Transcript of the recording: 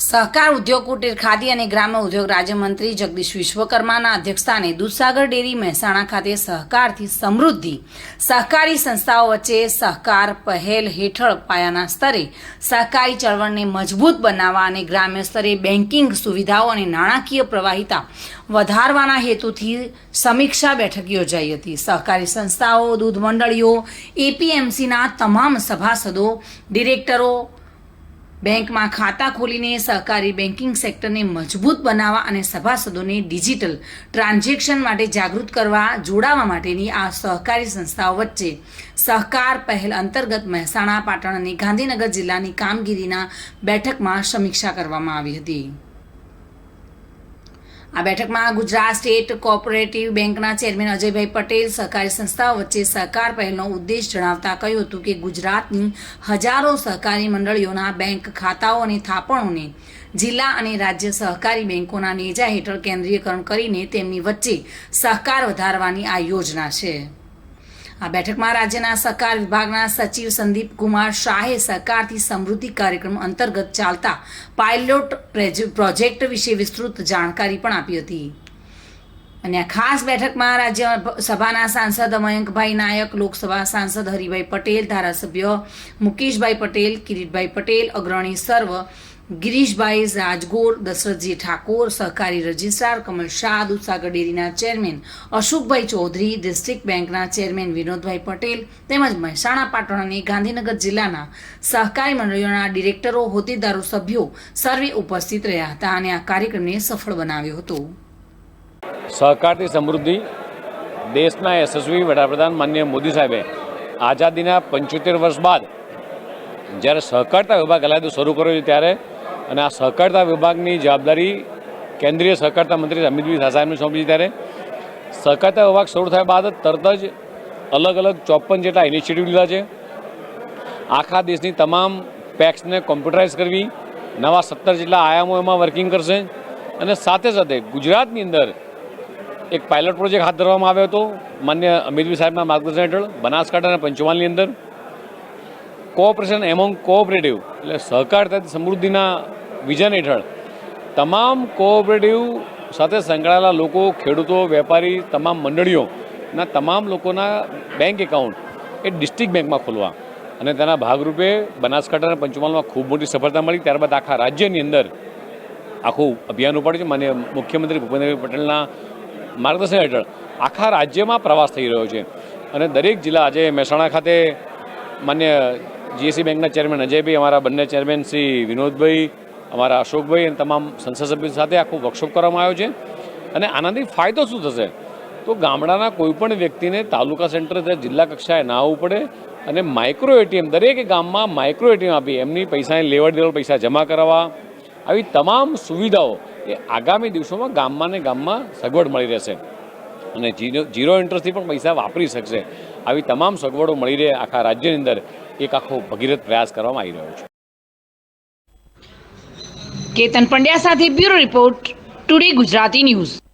સહકાર ઉદ્યોગ કુટીર, ખાદી અને ગ્રામ્ય ઉદ્યોગ રાજ્યમંત્રી જગદીશ વિશ્વકર્માના અધ્યક્ષસ્થાને દૂધસાગર ડેરી મહેસાણા ખાતે સહકારથી સમૃદ્ધિ સહકારી સંસ્થાઓ વચ્ચે સહકાર પહેલ હેઠળ પાયાના સ્તરે સહકારી ચળવળને મજબૂત બનાવવા અને ગ્રામ્ય સ્તરે બેન્કિંગ સુવિધાઓ અને નાણાકીય પ્રવાહિતા વધારવાના હેતુથી સમીક્ષા બેઠક યોજાઈ હતી. સહકારી સંસ્થાઓ, દૂધ મંડળીઓ, એપીએમસીના તમામ સભાસદો, ડિરેક્ટરો બેંકમાં ખાતા ખોલીને સહકારી બેન્કિંગ સેક્ટરને મજબૂત બનાવવા અને સભાસદોને ડિજિટલ ટ્રાન્ઝેક્શન માટે જાગૃત કરવા, જોડાવા માટેની આ સહકારી સંસ્થાઓ વચ્ચે સહકાર પહેલ અંતર્ગત મહેસાણા, પાટણ અને ગાંધીનગર જિલ્લાની કામગીરીના બેઠકમાં સમીક્ષા કરવામાં આવી હતી. આ બેઠકમાં ગુજરાત સ્ટેટ કોઓપરેટિવ બેંકના ચેરમેન અજયભાઈ પટેલ, સહકારી સંસ્થાઓ વચ્ચે સહકાર પહેલનો ઉદ્દેશ જણાવતા કહ્યું હતું કે ગુજરાતની હજારો સહકારી મંડળીઓના બેંક ખાતાઓ અને થાપણોને જિલ્લા અને રાજ્ય સહકારી બેંકોના નેજા હેઠળ કેન્દ્રીયકરણ કરીને તેમની વચ્ચે સહકાર વધારવાની આ યોજના છે. આ બેઠકમાં રાજ્યના સહકાર વિભાગના સચિવ સંદીપ કુમાર શાહે સહકારથી સમૃદ્ધિ કાર્યક્રમ અંતર્ગત ચાલતા પાયલોટ પ્રેજ- પ્રોજેક્ટ વિશે વિસ્તૃત જાણકારી પણ આપી હતી. અને આ ખાસ બેઠકમાં રાજ્ય સભાના સાંસદ મયંકભાઈ નાયક, લોકસભા સાંસદ હરિભાઈ પટેલ, ધારાસભ્ય મુકેશભાઈ પટેલ, કિરીટભાઈ પટેલ, અગ્રણી સર્વ ગિરીશભાઈ રાજગોર, દશરથજી ઠાકોર, સહકારી રજિસ્ટ્રાર, કમલ શાહ, દૂધસાગર ડેરીના ચેરમેન, અશોકભાઈ ચૌધરી, ડિસ્ટ્રિક્ટ બેંકના ચેરમેન વિનોદભાઈ પટેલ તેમજ મહેસાણા પાટણની ગાંધીનગર જિલ્લાના સહકારી મંડળીઓના ડિરેક્ટરો, હોદ્દેદારો, સભ્યો સર્વે ઉપસ્થિત રહ્યા હતા અને આ કાર્યક્રમને સફળ બનાવ્યો હતો. સહકારથી સમૃદ્ધિ દેશના યશસ્વી વડાપ્રધાન માન્ય મોદી સાહેબે આઝાદીના પંચોતેર વર્ષ બાદ જ્યારે સહકારતા વિભાગ અલાયદો શરૂ કર્યો ત્યારે અને આ સહકારતા વિભાગની જવાબદારી કેન્દ્રીય સહકારતા મંત્રી અમિતભાઈ શાહ સાહેબને સોંપી ત્યારે. સહકારતા વિભાગ શરૂ થયા બાદ તરત જ અલગ અલગ ચોપન જેટલા ઇનિશિયેટિવ લીધા છે. આખા દેશની તમામ પેક્સને કોમ્પ્યુટરાઇઝ કરવી, નવા સત્તર જેટલા આયામો એમાં વર્કિંગ કરશે અને સાથે સાથે ગુજરાતની અંદર એક પાયલોટ પ્રોજેક્ટ હાથ ધરવામાં આવ્યો હતો. માન્ય અમિતભાઈ સાહેબના માર્ગદર્શન હેઠળ બનાસકાંઠા અને પંચમહાલની અંદર. કોઓપરેશન એમોંગ કોઓપરેટિવ એટલે સહકાર તથા સમૃદ્ધિના વિઝન હેઠળ. તમામ કોઓપરેટિવ સાથે સંકળાયેલા લોકો, ખેડૂતો, વેપારી, તમામ મંડળીઓના તમામ લોકોના બેંક એકાઉન્ટ એ ડિસ્ટ્રિક્ટ બેંકમાં ખોલવા અને તેના ભાગરૂપે બનાસકાંઠા અને પંચમહાલમાં ખૂબ મોટી સફળતા મળી. ત્યારબાદ આખા રાજ્યની અંદર આખું અભિયાન ઉપાડ્યું છે. માન્ય મુખ્યમંત્રી ભૂપેન્દ્રભાઈ પટેલના માર્ગદર્શન હેઠળ આખા રાજ્યમાં પ્રવાસ થઈ રહ્યો છે. અને દરેક જિલ્લા, આજે મહેસાણા ખાતે માન્ય જીએસસી બેંકના ચેરમેન અજયભાઈ, અમારા બંને ચેરમેન શ્રી વિનોદભાઈ, અમારા અશોકભાઈ અને તમામ સંસદ સભ્યો સાથે આખું વર્કશોપ કરવામાં આવ્યો છે. અને આનાથી ફાયદો શું થશે? તો ગામડાના કોઈપણ વ્યક્તિને તાલુકા સેન્ટર જિલ્લા કક્ષાએ ના આવવું પડે અને માઇક્રો એટીએમ દરેક ગામમાં માઇક્રો એટીએમ આપી, એમની પૈસાની લેવડ દેવડ, પૈસા જમા કરાવવા. આવી તમામ સુવિધાઓ એ આગામી દિવસોમાં ગામમાં ને ગામમાં સગવડ મળી રહેશે. અને જીરો જીરો ઇન્ટરેસ્ટથી પણ પૈસા વાપરી શકશે. આવી તમામ સગવડો મળી રહે આખા રાજ્યની અંદર. એક આખો ભગીરથ પ્રયાસ કરવામાં આવી રહ્યો છે. કેતન પંડ્યા સાથે bureau report, today Gujarati news.